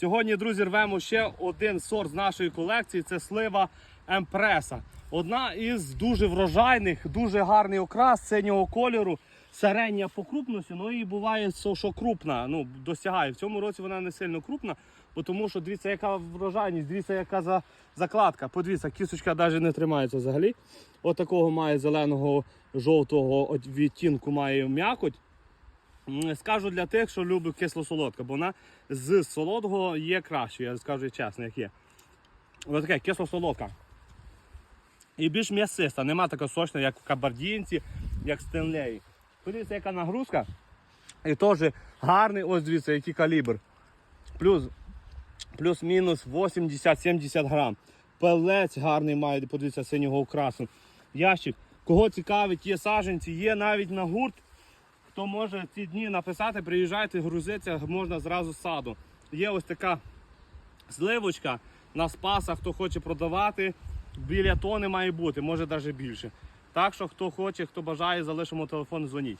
Сьогодні, друзі, рвемо ще один сорт з нашої колекції. Це слива Емпреса. Одна із дуже врожайних, дуже гарний окрас синього кольору. Середня по крупності, ну і буває, що крупна. Ну, досягає. В цьому році вона не сильно крупна, бо тому що дивіться, яка врожайність, дивіться, яка за закладка. Подивіться, кісточка навіть не тримається взагалі. От має зеленого жовтого відтінку має м'якоть. Скажу для тих, що любить кисло-солодка, бо вона з солодкого є краще, я скажу чесно, як є. Ось таке кисло-солодка. І більш м'ясиста, нема така сочна, як в кабардінці, як стенлеї. Подивіться, яка нагрузка. І теж гарний, ось дивіться, який калібр. Плюс, плюс-мінус 80-70 грам. Пелець гарний має, подивіться, синього окрасу. Ящик. Кого цікавить, є саженці, є навіть на гурт. Хто може ці дні написати, приїжджайте, грузиться, можна зразу з саду. Є ось така сливочка на спасах, хто хоче продавати. Біля тони має бути, може навіть більше. Так що хто хоче, хто бажає, залишимо телефон, дзвоніть.